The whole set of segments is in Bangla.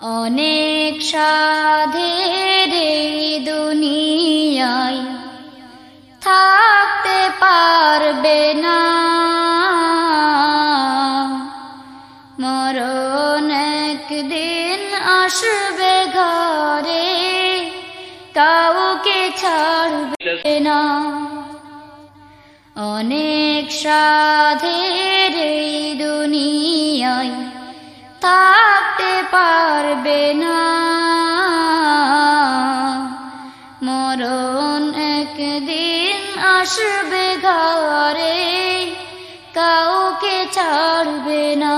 অনেক সাধের এই দুনিয়ায় থাকতে পারবে না। মরণ একদিন আসবে ঘরে, কাউকে ছাড়বে না। অনেক সাধের এই দুনিয়ায় থাকতে পারবে না। মরণ একদিন আসবে ঘরে কাউকে ছাড়বে না।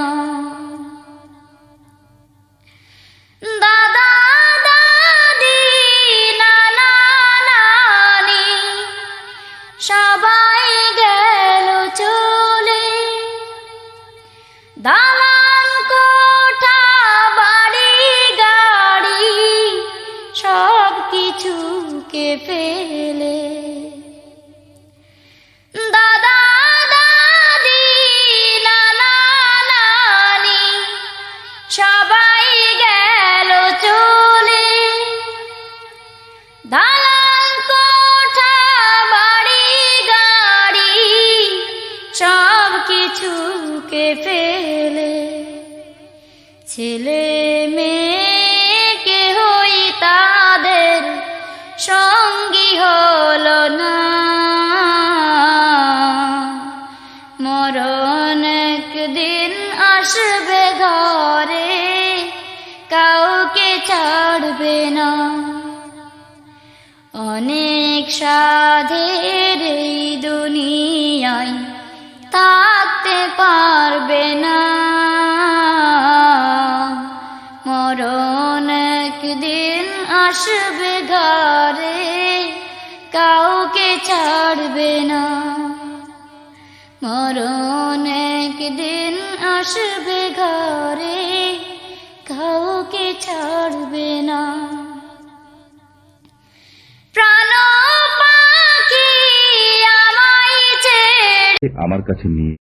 ফেলে। দাদা দাদি সবাই বাড়ি গাড়ি ফেলে। ছেলে মেয়ে সঙ্গী হলো না। মরণ একদিন আসবে ঘরে, কাউকে ছাড়বে না। অনেক সাধের এই দুনিয়ায় থাকতে পারবে না। মরণ একদিন আসবে ঘরে কাউকে ছাড়বে না। মরণ একদিন আসবে ঘরে কাউকে ছাড়বে না। আমার কাছে নিয়ে